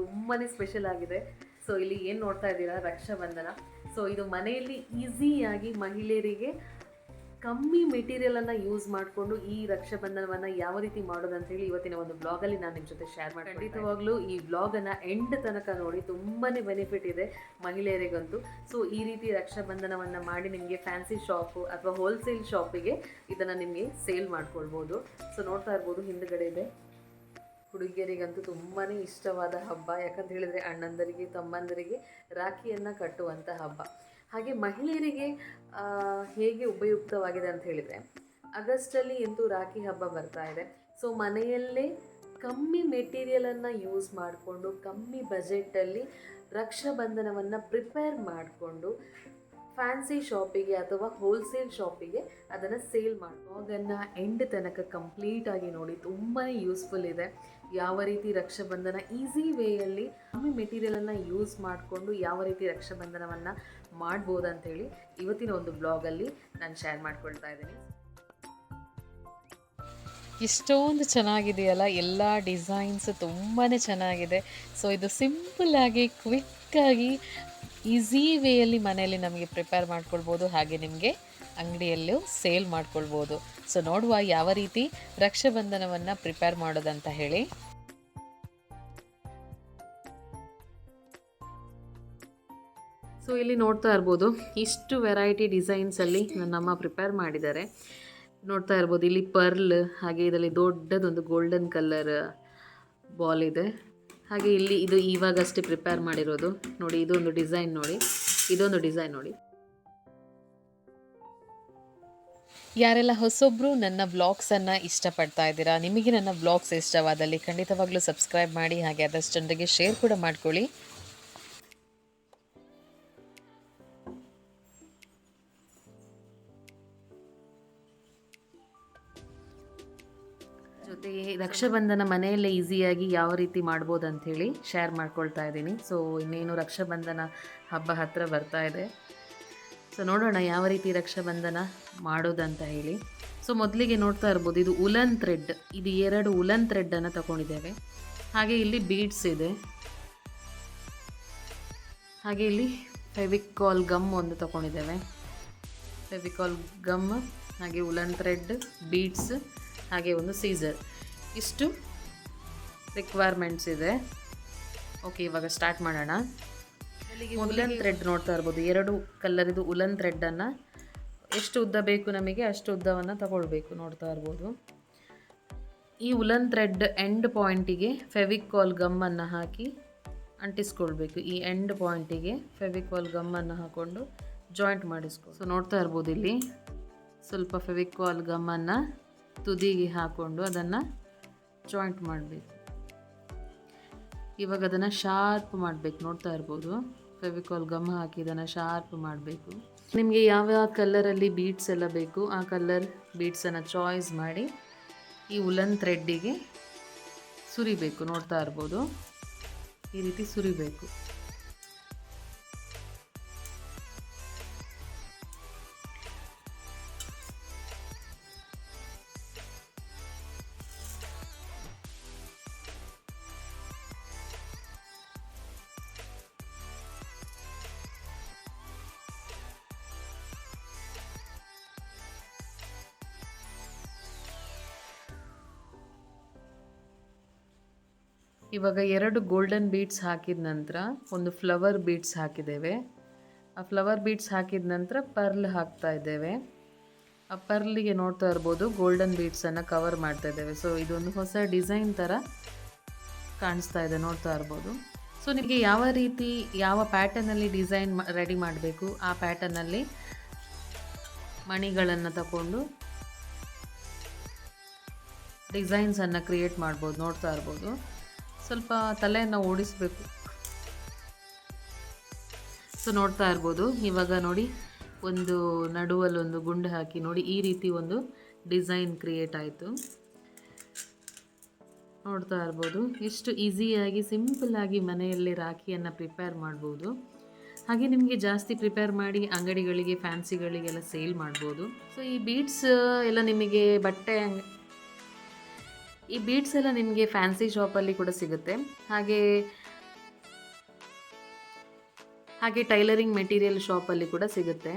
ತುಂಬಾ ಸ್ಪೆಷಲ್ ಆಗಿದೆ. ಸೊ ಇಲ್ಲಿ ಏನು ನೋಡ್ತಾ ಇದ್ದೀರಾ? ರಕ್ಷಾಬಂಧನ. ಸೊ ಇದು ಮನೆಯಲ್ಲಿ ಈಸಿಯಾಗಿ ಮಹಿಳೆಯರಿಗೆ ಕಮ್ಮಿ ಮೆಟೀರಿಯಲನ್ನು ಯೂಸ್ ಮಾಡಿಕೊಂಡು ಈ ರಕ್ಷಾಬಂಧನವನ್ನು ಯಾವ ರೀತಿ ಮಾಡೋದು ಅಂತ ಹೇಳಿ ಇವತ್ತಿನ ಒಂದು ಬ್ಲಾಗಲ್ಲಿ ನಾನು ನಿಮ್ಮ ಜೊತೆ ಶೇರ್ ಮಾಡಿ ಖಂಡಿತವಾಗ್ಲೂ ಈ ಬ್ಲಾಗನ್ನು ಎಂಡ್ ತನಕ ನೋಡಿ ತುಂಬಾ ಬೆನಿಫಿಟ್ ಇದೆ ಮಹಿಳೆಯರಿಗಂತೂ. ಸೊ ಈ ರೀತಿ ರಕ್ಷಾಬಂಧನವನ್ನು ಮಾಡಿ ನಿಮಗೆ ಫ್ಯಾನ್ಸಿ ಶಾಪು ಅಥವಾ ಹೋಲ್ಸೇಲ್ ಶಾಪಿಗೆ ಇದನ್ನು ನಿಮಗೆ ಸೇಲ್ ಮಾಡ್ಕೊಳ್ಬೋದು. ಸೊ ನೋಡ್ತಾ ಇರ್ಬೋದು, ಹಿಂದ್ಗಡೆ ಇದೆ. ಹುಡುಗಿಯರಿಗಂತೂ ತುಂಬಾ ಇಷ್ಟವಾದ ಹಬ್ಬ. ಯಾಕಂತ ಹೇಳಿದರೆ ಅಣ್ಣಂದರಿಗೆ, ತಮ್ಮಂದರಿಗೆ ರಾಖಿಯನ್ನು ಕಟ್ಟುವಂಥ ಹಬ್ಬ. ಹಾಗೆ ಮಹಿಳೆಯರಿಗೆ ಹೇಗೆ ಉಪಯುಕ್ತವಾಗಿದೆ ಅಂತ ಹೇಳಿದರೆ, ಆಗಸ್ಟಲ್ಲಿ ಅಂತೂ ರಾಖಿ ಹಬ್ಬ ಬರ್ತಾ ಇದೆ. ಸೊ ಮನೆಯಲ್ಲೇ ಕಮ್ಮಿ ಮೆಟೀರಿಯಲನ್ನು ಯೂಸ್ ಮಾಡಿಕೊಂಡು, ಕಮ್ಮಿ ಬಜೆಟಲ್ಲಿ ರಕ್ಷಾಬಂಧನವನ್ನು ಪ್ರಿಪೇರ್ ಮಾಡಿಕೊಂಡು ಫ್ಯಾನ್ಸಿ ಶಾಪಿಗೆ ಅಥವಾ ಹೋಲ್ಸೇಲ್ ಶಾಪಿಗೆ ಅದನ್ನು ಸೇಲ್ ಮಾಡಿ ಅದನ್ನು ಎಂಡ್ ತನಕ ಕಂಪ್ಲೀಟಾಗಿ ನೋಡಿ ತುಂಬಾ ಯೂಸ್ಫುಲ್ ಇದೆ. ಯಾವ ರೀತಿ ರಕ್ಷಾಬಂಧನ ಈಸಿ ವೇಯಲ್ಲಿ ಕಮ್ಮಿ ಮೆಟೀರಿಯಲನ್ನು ಯೂಸ್ ಮಾಡಿಕೊಂಡು ಯಾವ ರೀತಿ ರಕ್ಷಾಬಂಧನವನ್ನು ಮಾಡ್ಬೋದು ಅಂತೇಳಿ ಇವತ್ತಿನ ಒಂದು ಬ್ಲಾಗಲ್ಲಿ ನಾನು ಶೇರ್ ಮಾಡ್ಕೊಳ್ತಾ ಇದ್ದೀನಿ. ಇಷ್ಟೊಂದು ಚೆನ್ನಾಗಿದೆಯಲ್ಲ, ಎಲ್ಲ ಡಿಸೈನ್ಸ್ ತುಂಬಾ ಚೆನ್ನಾಗಿದೆ. ಸೊ ಇದು ಸಿಂಪಲ್ಲಾಗಿ ಕ್ವಿಕ್ಕಾಗಿ ಈಸಿ ವೇಯಲ್ಲಿ ಮನೆಯಲ್ಲಿ ನಮಗೆ ಪ್ರಿಪೇರ್ ಮಾಡ್ಕೊಳ್ಬೋದು, ಹಾಗೆ ನಿಮಗೆ ಅಂಗಡಿಯಲ್ಲೂ ಸೇಲ್ ಮಾಡ್ಕೊಳ್ಬೋದು. ಸೊ ನೋಡುವ ಯಾವ ರೀತಿ ರಕ್ಷಾಬಂಧನವನ್ನು ಪ್ರಿಪೇರ್ ಮಾಡೋದಂತ ಹೇಳಿ. ಸೊ ಇಲ್ಲಿ ನೋಡ್ತಾ ಇರ್ಬೋದು, ಇಷ್ಟು ವೆರೈಟಿ ಡಿಸೈನ್ಸಲ್ಲಿ ನನ್ನಮ್ಮ ಪ್ರಿಪೇರ್ ಮಾಡಿದ್ದಾರೆ. ನೋಡ್ತಾ ಇರ್ಬೋದು, ಇಲ್ಲಿ ಪರ್ಲ್ ಹಾಗೆ ಇದರಲ್ಲಿ ದೊಡ್ಡದೊಂದು ಗೋಲ್ಡನ್ ಕಲರ್ ಬಾಲ್ ಇದೆ. ಹಾಗೆ ಇಲ್ಲಿ ಇದು ಇವಾಗಷ್ಟೇ ಪ್ರಿಪೇರ್ ಮಾಡಿರೋದು. ನೋಡಿ, ಇದೊಂದು ಡಿಸೈನ್ ನೋಡಿ, ಇದೊಂದು ಡಿಸೈನ್ ನೋಡಿ. ಯಾರೆಲ್ಲ ಹೊಸೊಬ್ಬರು ನನ್ನ ವ್ಲಾಗ್ಸನ್ನು ಇಷ್ಟಪಡ್ತಾ ಇದ್ದೀರಾ? ನಿಮಗೆ ನನ್ನ ಬ್ಲಾಗ್ಸ್ ಇಷ್ಟವಾದಲ್ಲಿ ಖಂಡಿತವಾಗ್ಲೂ ಸಬ್ಸ್ಕ್ರೈಬ್ ಮಾಡಿ, ಹಾಗೆ ಆದಷ್ಟು ಜನರಿಗೆ ಶೇರ್ ಕೂಡ ಮಾಡ್ಕೊಳ್ಳಿ. ಜೊತೆಗೆ ರಕ್ಷಾಬಂಧನ ಮನೆಯಲ್ಲೇ ಈಸಿಯಾಗಿ ಯಾವ ರೀತಿ ಮಾಡ್ಬೋದು ಅಂಥೇಳಿ ಶೇರ್ ಮಾಡ್ಕೊಳ್ತಾ ಇದ್ದೀನಿ. ಸೊ ಇನ್ನೇನು ರಕ್ಷಾಬಂಧನ ಹಬ್ಬ ಹತ್ತಿರ ಬರ್ತಾ ಇದೆ. ಸೊ ನೋಡೋಣ ಯಾವ ರೀತಿ ರಕ್ಷಾಬಂಧನ ಮಾಡೋದಂತ ಹೇಳಿ. ಸೊ ಮೊದಲಿಗೆ ನೋಡ್ತಾ ಇರ್ಬೋದು, ಇದು ಉಲನ್ ಥ್ರೆಡ್. ಇದು ಎರಡು ಉಲನ್ ಥ್ರೆಡ್ಡನ್ನು ತಗೊಂಡಿದ್ದೇವೆ. ಹಾಗೆ ಇಲ್ಲಿ ಬೀಡ್ಸ್ ಇದೆ. ಹಾಗೆ ಇಲ್ಲಿ ಫೆವಿಕಾಲ್ ಗಮ್ ಒಂದು ತಗೊಂಡಿದ್ದೇವೆ. ಫೆವಿಕಾಲ್ ಗಮ್, ಹಾಗೆ ಉಲನ್ ಥ್ರೆಡ್, ಬೀಡ್ಸ್, ಹಾಗೆ ಒಂದು ಸೀಸರ್. ಇಷ್ಟು ರಿಕ್ವೈರ್ಮೆಂಟ್ಸ್ ಇದೆ. ಓಕೆ ಇವಾಗ ಸ್ಟಾರ್ಟ್ ಮಾಡೋಣ. ಉಲನ್ ಥ್ರೆಡ್ ನೋಡ್ತಾ ಇರ್ಬೋದು. ಎರಡು ಕಲ್ಲರಿದು ಉಲನ್ ಥ್ರೆಡ್ಡನ್ನು ಎಷ್ಟು ಉದ್ದ ಬೇಕು ನಮಗೆ ಅಷ್ಟು ಉದ್ದವನ್ನು ತಗೊಳ್ಬೇಕು ನೋಡ್ತಾ ಇರ್ಬೋದು. ಈ ಉಲನ್ ಥ್ರೆಡ್ ಎಂಡ್ ಪಾಯಿಂಟಿಗೆ ಫೆವಿಕಾಲ್ ಗಮ್ಮನ್ನು ಹಾಕಿ ಅಂಟಿಸ್ಕೊಳ್ಬೇಕು. ಈ ಎಂಡ್ ಪಾಯಿಂಟಿಗೆ ಫೆವಿಕಾಲ್ ಗಮ್ಮನ್ನು ಹಾಕ್ಕೊಂಡು ಜಾಯಿಂಟ್ ಮಾಡಿಸ್ಕೊ ಸೊ ನೋಡ್ತಾ ಇರ್ಬೋದು ಇಲ್ಲಿ. ಸ್ವಲ್ಪ ಫೆವಿಕಾಲ್ ಗಮ್ಮನ್ನು ತುದಿಗೆ ಹಾಕ್ಕೊಂಡು ಅದನ್ನು ಜಾಯಿಂಟ್ ಮಾಡಬೇಕು. ಇವಾಗ ಅದನ್ನು ಶಾರ್ಪ್ ಮಾಡಬೇಕು. ನೋಡ್ತಾ ಇರ್ಬೋದು. ಫೆವಿಕಾಲ್ ಗಮ್ ಹಾಕಿ ಇದನ್ನು ಶಾರ್ಪ್ ಮಾಡಬೇಕು. ನಿಮಗೆ ಯಾವ ಯಾವ ಕಲ್ಲರಲ್ಲಿ ಬೀಡ್ಸ್ ಎಲ್ಲ ಬೇಕು, ಆ ಕಲ್ಲರ್ ಬೀಡ್ಸನ್ನು ಚಾಯ್ಸ್ ಮಾಡಿ ಈ ಉಲನ್ ಥ್ರೆಡ್ಡಿಗೆ ಸುರಿಬೇಕು, ನೋಡ್ತಾ ಇರ್ಬೋದು. ಈ ರೀತಿ ಸುರಿಬೇಕು. ಇವಾಗ ಎರಡು ಗೋಲ್ಡನ್ ಬೀಟ್ಸ್ ಹಾಕಿದ ನಂತರ ಒಂದು ಫ್ಲವರ್ ಬೀಟ್ಸ್ ಹಾಕಿದ್ದೇವೆ. ಆ ಫ್ಲವರ್ ಬೀಟ್ಸ್ ಹಾಕಿದ ನಂತರ ಪರ್ಲ್ ಹಾಕ್ತಾ ಇದ್ದೇವೆ. ಆ ಪರ್ಲಿಗೆ ನೋಡ್ತಾ ಇರ್ಬೋದು ಗೋಲ್ಡನ್ ಬೀಟ್ಸನ್ನು ಕವರ್ ಮಾಡ್ತಾ ಇದ್ದೇವೆ. ಸೊ ಇದೊಂದು ಹೊಸ ಡಿಸೈನ್ ಥರ ಕಾಣಿಸ್ತಾ ಇದೆ, ನೋಡ್ತಾ ಇರ್ಬೋದು. ಸೊ ನಿಮಗೆ ಯಾವ ರೀತಿ, ಯಾವ ಪ್ಯಾಟರ್ನಲ್ಲಿ ಡಿಸೈನ್ ರೆಡಿ ಮಾಡಬೇಕು? ಆ ಪ್ಯಾಟರ್ನಲ್ಲಿ ಮಣಿಗಳನ್ನು ತಗೊಂಡು ಡಿಸೈನ್ಸನ್ನು ಕ್ರಿಯೇಟ್ ಮಾಡ್ಬೋದು, ನೋಡ್ತಾ ಇರ್ಬೋದು. ಸ್ವಲ್ಪ ತಲೆಯನ್ನು ಓಡಿಸಬೇಕು. ಸೊ ನೋಡ್ತಾ ಇರ್ಬೋದು, ಇವಾಗ ನೋಡಿ ಒಂದು ನಡುವಲ್ಲಿ ಒಂದು ಗುಂಡು ಹಾಕಿ ನೋಡಿ ಈ ರೀತಿ ಒಂದು ಡಿಸೈನ್ ಕ್ರಿಯೇಟ್ ಆಯಿತು. ನೋಡ್ತಾ ಇರ್ಬೋದು, ಎಷ್ಟು ಈಸಿಯಾಗಿ ಸಿಂಪಲ್ಲಾಗಿ ಮನೆಯಲ್ಲಿ ರಾಖಿಯನ್ನು ಪ್ರಿಪೇರ್ ಮಾಡ್ಬೋದು. ಹಾಗೆ ನಿಮಗೆ ಜಾಸ್ತಿ ಪ್ರಿಪೇರ್ ಮಾಡಿ ಅಂಗಡಿಗಳಿಗೆ, ಫ್ಯಾನ್ಸಿಗಳಿಗೆಲ್ಲ ಸೇಲ್ ಮಾಡ್ಬೋದು. ಸೊ ಈ ಬೀಡ್ಸ್ ಎಲ್ಲ ನಿಮಗೆ ಬಟ್ಟೆ ಈ ಬೀಡ್ಸ್ ಎಲ್ಲ ನಿಮಗೆ ಫ್ಯಾನ್ಸಿ ಶಾಪಲ್ಲಿ ಕೂಡ ಸಿಗುತ್ತೆ. ಹಾಗೆ ಹಾಗೆ ಟೈಲರಿಂಗ್ ಮೆಟೀರಿಯಲ್ ಶಾಪಲ್ಲಿ ಕೂಡ ಸಿಗುತ್ತೆ.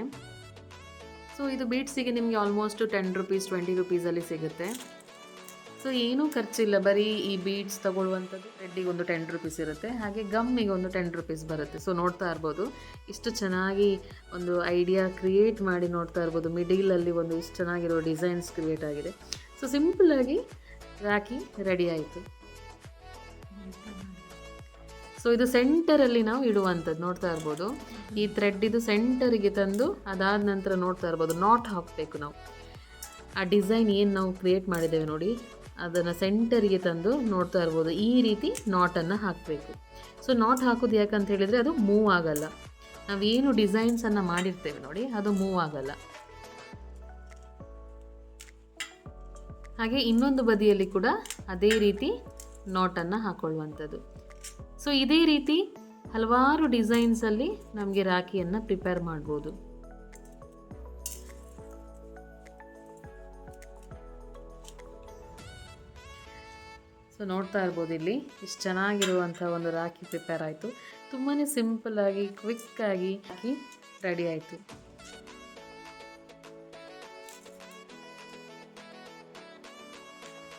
ಸೊ ಇದು ಬೀಟ್ಸಿಗೆ ನಿಮಗೆ ಆಲ್ಮೋಸ್ಟ್ ಟೆನ್ ರುಪೀಸ್ ಟ್ವೆಂಟಿ ರುಪೀಸಲ್ಲಿ ಸಿಗುತ್ತೆ. ಸೊ ಏನೂ ಖರ್ಚಿಲ್ಲ. ಬರೀ ಈ ಬೀಡ್ಸ್ ತಗೊಳ್ಳುವಂಥದ್ದು ರೆಡ್ಡಿಗೆ ಒಂದು ಟೆನ್ ರುಪೀಸ್ ಇರುತ್ತೆ. ಹಾಗೆ ಗಮ್ಮಿಗೆ ಒಂದು ಟೆನ್ ರುಪೀಸ್ ಬರುತ್ತೆ. ಸೊ ನೋಡ್ತಾ ಇರ್ಬೋದು. ಇಷ್ಟು ಚೆನ್ನಾಗಿ ಒಂದು ಐಡಿಯಾ ಕ್ರಿಯೇಟ್ ಮಾಡಿ ನೋಡ್ತಾ ಇರ್ಬೋದು. ಮಿಡಿಲಲ್ಲಿ ಒಂದು ಇಷ್ಟು ಚೆನ್ನಾಗಿರೋ ಡಿಸೈನ್ಸ್ ಕ್ರಿಯೇಟ್ ಆಗಿದೆ. ಸೊ ಸಿಂಪಲ್ಲಾಗಿ ರಾಖಿ ರೆಡಿ ಆಯಿತು. ಸೊ ಇದು ಸೆಂಟರಲ್ಲಿ ನಾವು ಇಡುವಂಥದ್ದು, ನೋಡ್ತಾ ಇರ್ಬೋದು. ಈ ಥ್ರೆಡ್ ಇದು ಸೆಂಟರಿಗೆ ತಂದು ಅದಾದ ನಂತರ ನೋಡ್ತಾ ಇರ್ಬೋದು ನಾಟ್ ಹಾಕಬೇಕು ನಾವು. ಆ ಡಿಸೈನ್ ಏನು ನಾವು ಕ್ರಿಯೇಟ್ ಮಾಡಿದ್ದೇವೆ ನೋಡಿ, ಅದನ್ನು ಸೆಂಟರಿಗೆ ತಂದು ನೋಡ್ತಾ ಇರ್ಬೋದು. ಈ ರೀತಿ ನಾಟನ್ನು ಹಾಕಬೇಕು. ಸೊ ನಾಟ್ ಹಾಕೋದು ಯಾಕಂತ ಹೇಳಿದರೆ ಅದು ಮೂವ್ ಆಗಲ್ಲ. ನಾವೇನು ಡಿಸೈನ್ಸನ್ನು ಮಾಡಿರ್ತೇವೆ ನೋಡಿ, ಅದು ಮೂವ್ ಆಗಲ್ಲ. ಹಾಗೆ ಇನ್ನೊಂದು ಬದಿಯಲ್ಲಿ ಕೂಡ ಅದೇ ರೀತಿ ನಾಟನ್ನು ಹಾಕೊಳ್ಳುವಂಥದ್ದು. ಸೊ ಇದೇ ರೀತಿ ಹಲವಾರು ಡಿಸೈನ್ಸಲ್ಲಿ ನಮಗೆ ರಾಖಿಯನ್ನು ಪ್ರಿಪೇರ್ ಮಾಡ್ಬೋದು. ಸೊ ನೋಡ್ತಾ ಇರ್ಬೋದು ಇಲ್ಲಿ ಇಷ್ಟು ಚೆನ್ನಾಗಿರುವಂಥ ಒಂದು ರಾಖಿ ಪ್ರಿಪೇರ್ ಆಯಿತು. ತುಂಬಾ ಸಿಂಪಲ್ಲಾಗಿ ಕ್ವಿಕ್ಕಾಗಿ ಹಾಕಿ ರೆಡಿ ಆಯಿತು.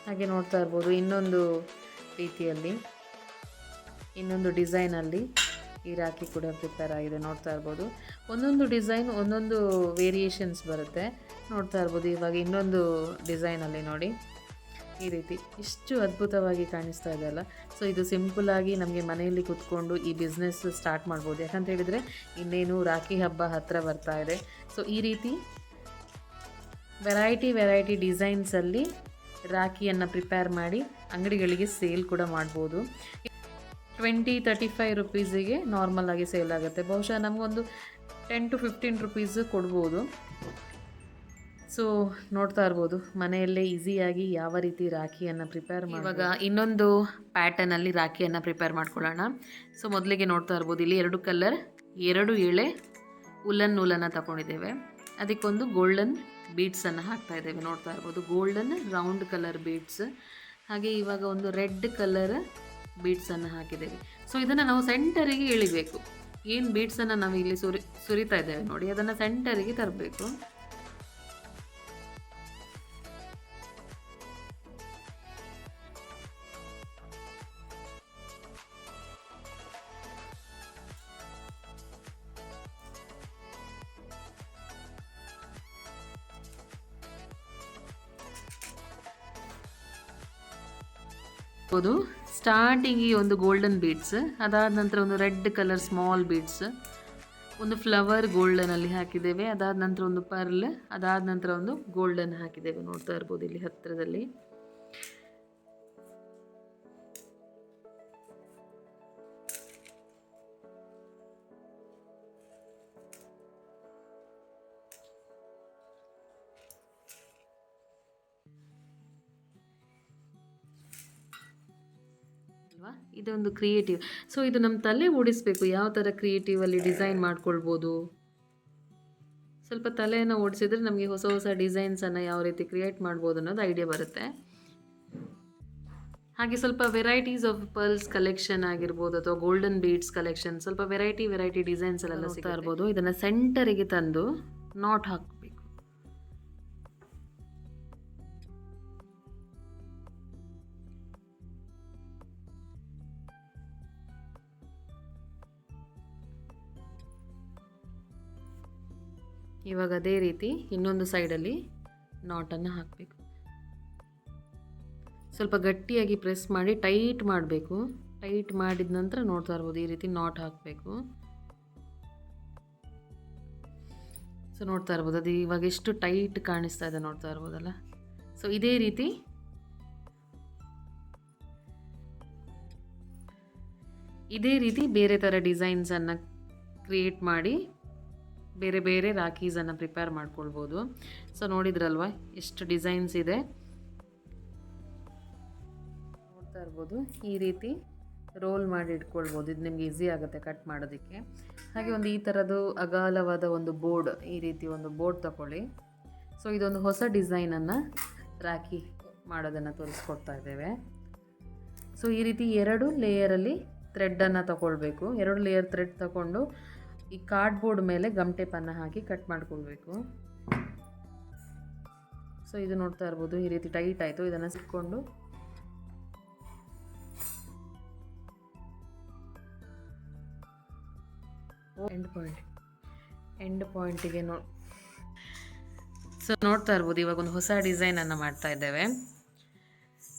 ಹಾಗೆ ನೋಡ್ತಾ ಇರ್ಬೋದು ಇನ್ನೊಂದು ರೀತಿಯಲ್ಲಿ. ಇನ್ನೊಂದು ಡಿಸೈನಲ್ಲಿ ಈ ರಾಖಿ ಕೂಡ ಪ್ರಿಪೇರ್ ಆಗಿದೆ ನೋಡ್ತಾ ಇರ್ಬೋದು. ಒಂದೊಂದು ಡಿಸೈನ್ ಒಂದೊಂದು ವೇರಿಯೇಷನ್ಸ್ ಬರುತ್ತೆ. ನೋಡ್ತಾ ಇರ್ಬೋದು ಇವಾಗ ಇನ್ನೊಂದು ಡಿಸೈನಲ್ಲಿ ನೋಡಿ. ಈ ರೀತಿ ಇಷ್ಟು ಅದ್ಭುತವಾಗಿ ಕಾಣಿಸ್ತಾ ಇದೆ ಅಲ್ಲ? ಸೊ ಇದು ಸಿಂಪಲ್ಲಾಗಿ ನಮಗೆ ಮನೆಯಲ್ಲಿ ಕೂತ್ಕೊಂಡು ಈ ಬಿಸ್ನೆಸ್ ಸ್ಟಾರ್ಟ್ ಮಾಡ್ಬೋದು. ಯಾಕಂತ ಹೇಳಿದರೆ ಇನ್ನೇನು ರಾಖಿ ಹಬ್ಬ ಹತ್ತಿರ ಬರ್ತಾ ಇದೆ. ಸೊ ಈ ರೀತಿ ವೆರೈಟಿ ವೆರೈಟಿ ಡಿಸೈನ್ಸಲ್ಲಿ ರಾಖಿಯನ್ನು ಪ್ರಿಪೇರ್ ಮಾಡಿ ಅಂಗಡಿಗಳಿಗೆ ಸೇಲ್ ಕೂಡ ಮಾಡ್ಬೋದು. ಟ್ವೆಂಟಿ ತರ್ಟಿ ಫೈವ್ ರುಪೀಸಿಗೆ ನಾರ್ಮಲ್ ಆಗಿ ಸೇಲ್ ಆಗುತ್ತೆ. ಬಹುಶಃ ನಮಗೊಂದು ಟೆನ್ ಟು ಫಿಫ್ಟೀನ್ ರುಪೀಸ್ ಕೊಡ್ಬೋದು. ಸೊ ನೋಡ್ತಾ ಇರ್ಬೋದು, ಮನೆಯಲ್ಲೇ ಈಸಿಯಾಗಿ ಯಾವ ರೀತಿ ರಾಖಿಯನ್ನು ಪ್ರಿಪೇರ್ ಮಾಡಿ ಇವಾಗ ಇನ್ನೊಂದು ಪ್ಯಾಟರ್ನಲ್ಲಿ ರಾಖಿಯನ್ನು ಪ್ರಿಪೇರ್ ಮಾಡ್ಕೊಳ್ಳೋಣ. ಸೊ ಮೊದಲಿಗೆ ನೋಡ್ತಾ ಇರ್ಬೋದು, ಇಲ್ಲಿ ಎರಡು ಕಲರ್ ಎರಡು ಎಳೆ ಉಲ್ಲನ್ ನೂಲನ್ನು ತಗೊಂಡಿದ್ದೇವೆ. ಅದಕ್ಕೊಂದು ಗೋಲ್ಡನ್ ಬೀಡ್ಸನ್ನು ಹಾಕ್ತಾ ಇದ್ದೇವೆ. ನೋಡ್ತಾ ಇರ್ಬೋದು ಗೋಲ್ಡನ್ ರೌಂಡ್ ಕಲರ್ ಬೀಡ್ಸ್ ಹಾಗೆ ಇವಾಗ ಒಂದು ರೆಡ್ ಕಲರ್ ಬೀಡ್ಸನ್ನು ಹಾಕಿದ್ದೇವೆ. ಸೊ ಇದನ್ನು ನಾವು ಸೆಂಟರಿಗೆ ಇಳಿಬೇಕು. ಏನು ಬೀಡ್ಸನ್ನು ನಾವು ಇಲ್ಲಿ ಸುರಿ, ಸುರಿತಾ ಇದ್ದೇವೆ ನೋಡಿ, ಅದನ್ನು ಸೆಂಟರಿಗೆ ತರಬೇಕು. ಹಾಕ್ಬೋದು ಸ್ಟಾರ್ಟಿಂಗ್ ಒಂದು ಗೋಲ್ಡನ್ ಬೀಡ್ಸ್ ಅದಾದ ನಂತರ ಒಂದು ರೆಡ್ ಕಲರ್ ಸ್ಮಾಲ್ ಬೀಡ್ಸ್ ಒಂದು ಫ್ಲವರ್ ಗೋಲ್ಡನಲ್ಲಿ ಹಾಕಿದ್ದೇವೆ. ಅದಾದ ನಂತರ ಒಂದು ಪರ್ಲ್ ಅದಾದ ನಂತರ ಒಂದು ಗೋಲ್ಡನ್ ಹಾಕಿದ್ದೇವೆ. ನೋಡ್ತಾ ಇರ್ಬೋದು ಇಲ್ಲಿ ಹತ್ತಿರದಲ್ಲಿ ಅಲ್ವಾ? ಇದೊಂದು ಕ್ರಿಯೇಟಿವ್ ಸೊ ಇದು ನಮ್ಮ ತಲೆ ಓಡಿಸ್ಬೇಕು. ಯಾವ ಥರ ಕ್ರಿಯೇಟಿವಲ್ಲಿ ಡಿಸೈನ್ ಮಾಡ್ಕೊಳ್ಬೋದು? ಸ್ವಲ್ಪ ತಲೆಯನ್ನು ಓಡಿಸಿದ್ರೆ ನಮಗೆ ಹೊಸ ಹೊಸ ಡಿಸೈನ್ಸನ್ನು ಯಾವ ರೀತಿ ಕ್ರಿಯೇಟ್ ಮಾಡ್ಬೋದು ಅನ್ನೋದು ಐಡಿಯಾ ಬರುತ್ತೆ. ಹಾಗೆ ಸ್ವಲ್ಪ ವೆರೈಟೀಸ್ ಆಫ್ ಪರ್ಲ್ಸ್ ಕಲೆಕ್ಷನ್ ಆಗಿರ್ಬೋದು ಅಥವಾ ಗೋಲ್ಡನ್ ಬೀಡ್ಸ್ ಕಲೆಕ್ಷನ್ ಸ್ವಲ್ಪ ವೆರೈಟಿ ವೆರೈಟಿ ಡಿಸೈನ್ಸ್ ಎಲ್ಲ ಸಿಗ್ತಾ ಇರ್ಬೋದು. ಇದನ್ನು ಸೆಂಟರಿಗೆ ತಂದು ನಾಟ್ ಹಾಕಬೇಕು ಇವಾಗ ಅದೇ ರೀತಿ ಇನ್ನೊಂದು ಸೈಡಲ್ಲಿ ನಾಟನ್ನು ಹಾಕಬೇಕು. ಸ್ವಲ್ಪ ಗಟ್ಟಿಯಾಗಿ ಪ್ರೆಸ್ ಮಾಡಿ ಟೈಟ್ ಮಾಡಬೇಕು. ಟೈಟ್ ಮಾಡಿದ ನಂತರ ನೋಡ್ತಾ ಇರ್ಬೋದು ಈ ರೀತಿ ನಾಟ್ ಹಾಕಬೇಕು. ಸೊ ನೋಡ್ತಾ ಇರ್ಬೋದು. ಅದು ಇವಾಗ ಎಷ್ಟು ಟೈಟ್ ಕಾಣಿಸ್ತಾ ಇದೆ ನೋಡ್ತಾ ಇರ್ಬೋದಲ್ಲ? ಸೊ ಇದೇ ರೀತಿ ಇದೇ ರೀತಿ ಬೇರೆ ಥರ ಡಿಸೈನ್ಸನ್ನು ಕ್ರಿಯೇಟ್ ಮಾಡಿ ಬೇರೆ ಬೇರೆ ರಾಖೀಸನ್ನು ಪ್ರಿಪೇರ್ ಮಾಡ್ಕೊಳ್ಬೋದು. ಸೊ ನೋಡಿದ್ರಲ್ವ? ಎಷ್ಟು ಡಿಸೈನ್ಸ್ ಇದೆ. ನೋಡ್ತಾ ಇರ್ಬೋದು. ಈ ರೀತಿ ರೋಲ್ ಮಾಡಿ ಇಟ್ಕೊಳ್ಬೋದು. ಇದು ನಿಮ್ಗೆ ಈಸಿ ಆಗುತ್ತೆ ಕಟ್ ಮಾಡೋದಕ್ಕೆ. ಹಾಗೆ ಒಂದು ಈ ಥರದ್ದು ಅಗಾಲವಾದ ಒಂದು ಬೋರ್ಡ್ ಈ ರೀತಿ ಒಂದು ಬೋರ್ಡ್ ತಗೊಳ್ಳಿ ಸೊ ಇದೊಂದು ಹೊಸ ಡಿಸೈನನ್ನು ರಾಖಿ ಮಾಡೋದನ್ನು ತೋರಿಸ್ಕೊಡ್ತಾ ಇದ್ದೇವೆ. ಸೊ ಈ ರೀತಿ ಎರಡು ಲೇಯರಲ್ಲಿ ಥ್ರೆಡ್ಡನ್ನು ತಗೊಳ್ಬೇಕು ಎರಡು ಲೇಯರ್ ಥ್ರೆಡ್ ತಗೊಂಡು ಈ ಕಾರ್ಡ್ಬೋರ್ಡ್ ಮೇಲೆ ಗಮ್ ಟೇಪನ್ನು ಹಾಕಿ ಕಟ್ ಮಾಡ್ಕೊಳ್ಬೇಕು. ಸೊ ಇದು ನೋಡ್ತಾ ಇರ್ಬೋದು, ಈ ರೀತಿ ಟೈಟ್ ಆಯಿತು. ಇದನ್ನು ಸಿಕ್ಕೊಂಡು ಎಂಡ್ ಪಾಯಿಂಟ್ ಎಂಡ್ ಪಾಯಿಂಟಿಗೆ ನೋ ಸೊ ನೋಡ್ತಾ ಇರ್ಬೋದು, ಇವಾಗ ಒಂದು ಹೊಸ ಡಿಸೈನನ್ನು ಮಾಡ್ತಾ ಇದ್ದೇವೆ.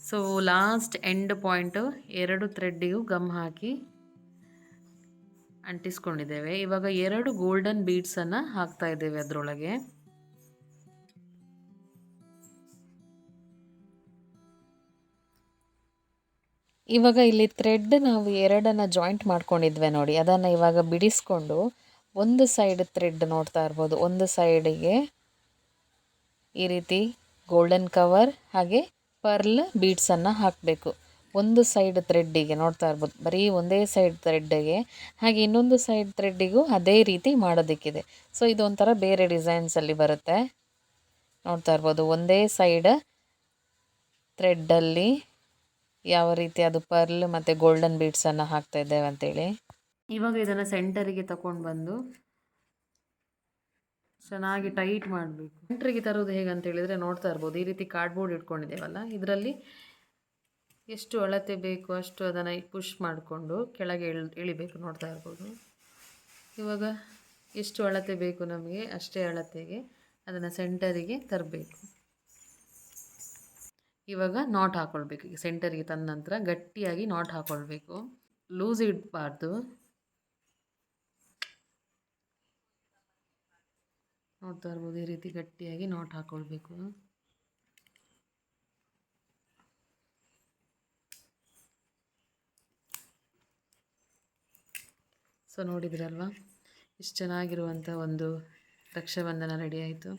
ಸೊ ಲಾಸ್ಟ್ ಎಂಡ್ ಪಾಯಿಂಟು ಎರಡು ಥ್ರೆಡ್ಡಿಗೂ ಗಮ್ ಹಾಕಿ ಅಂಟಿಸ್ಕೊಂಡಿದ್ದೇವೆ. ಇವಾಗ ಎರಡು ಗೋಲ್ಡನ್ ಬೀಡ್ಸನ್ನು ಹಾಕ್ತಾ ಇದ್ದೇವೆ ಅದರೊಳಗೆ. ಇವಾಗ ಇಲ್ಲಿ ಥ್ರೆಡ್ ನಾವು ಎರಡನ್ನು ಜಾಯಿಂಟ್ ಮಾಡ್ಕೊಂಡಿದ್ವಿ ನೋಡಿ. ಅದನ್ನು ಇವಾಗ ಬಿಡಿಸ್ಕೊಂಡು ಒಂದು ಸೈಡ್ ಥ್ರೆಡ್ ನೋಡ್ತಾ ಇರ್ಬೋದು. ಒಂದು ಸೈಡಿಗೆ ಈ ರೀತಿ ಗೋಲ್ಡನ್ ಕವರ್ ಹಾಗೆ ಪರ್ಲ್ ಬೀಡ್ಸನ್ನು ಹಾಕಬೇಕು. ಒಂದು ಸೈಡ್ ಥ್ರೆಡ್ಡಿಗೆ ನೋಡ್ತಾ ಇರ್ಬೋದು. ಬರೀ ಒಂದೇ ಸೈಡ್ ಥ್ರೆಡ್ಡಿಗೆ ಹಾಗೆ ಇನ್ನೊಂದು ಸೈಡ್ ಥ್ರೆಡ್ಡಿಗೂ ಅದೇ ರೀತಿ ಮಾಡೋದಕ್ಕಿದೆ. ಸೊ ಇದು ಒಂಥರ ಬೇರೆ ಡಿಸೈನ್ಸಲ್ಲಿ ಬರುತ್ತೆ. ನೋಡ್ತಾ ಇರ್ಬೋದು, ಒಂದೇ ಸೈಡ್ ಥ್ರೆಡ್ಡಲ್ಲಿ ಯಾವ ರೀತಿ ಅದು ಪರ್ಲ್ ಮತ್ತು ಗೋಲ್ಡನ್ ಬೀಡ್ಸನ್ನು ಹಾಕ್ತಾ ಇದ್ದೇವೆ ಅಂತೇಳಿ. ಇವಾಗ ಇದನ್ನು ಸೆಂಟರಿಗೆ ತಗೊಂಡು ಬಂದು ಚೆನ್ನಾಗಿ ಟೈಟ್ ಮಾಡಬೇಕು. ಸೆಂಟ್ರಿಗೆ ತರೋದು ಹೇಗೆ ಅಂತ ಹೇಳಿದರೆ ನೋಡ್ತಾ ಇರ್ಬೋದು. ಈ ರೀತಿ ಕಾರ್ಡ್ಬೋರ್ಡ್ ಇಟ್ಕೊಂಡಿದ್ದೇವಲ್ಲ, ಇದರಲ್ಲಿ ಎಷ್ಟು ಅಳತೆ ಬೇಕು ಅಷ್ಟು ಅದನ್ನು ಪುಷ್ ಮಾಡಿಕೊಂಡು ಕೆಳಗೆ ಇಳ್, ಇಳಿಬೇಕು ನೋಡ್ತಾ ಇರ್ಬೋದು. ಇವಾಗ ಎಷ್ಟು ಅಳತೆ ಬೇಕು ನಮಗೆ ಅಷ್ಟೇ ಅಳತೆಗೆ ಅದನ್ನು ಸೆಂಟರಿಗೆ ತರಬೇಕು. ಇವಾಗ ನಾಟ್ ಹಾಕ್ಕೊಳ್ಬೇಕು ಈಗ ಸೆಂಟರಿಗೆ ತಂದ ನಂತರ ಗಟ್ಟಿಯಾಗಿ ನಾಟ್ ಹಾಕ್ಕೊಳ್ಬೇಕು ಲೂಸ್ ಇಡಬಾರ್ದು. ನೋಡ್ತಾ ಇರ್ಬೋದು ಈ ರೀತಿ ಗಟ್ಟಿಯಾಗಿ ನಾಟ್ ಹಾಕ್ಕೊಳ್ಬೇಕು ಸೊ ನೋಡಿದ್ರಲ್ವಾ? ಇಷ್ಟು ಚೆನ್ನಾಗಿರುವಂಥ ಒಂದು ರಕ್ಷಾಬಂಧನ ರೆಡಿ ಆಯಿತು.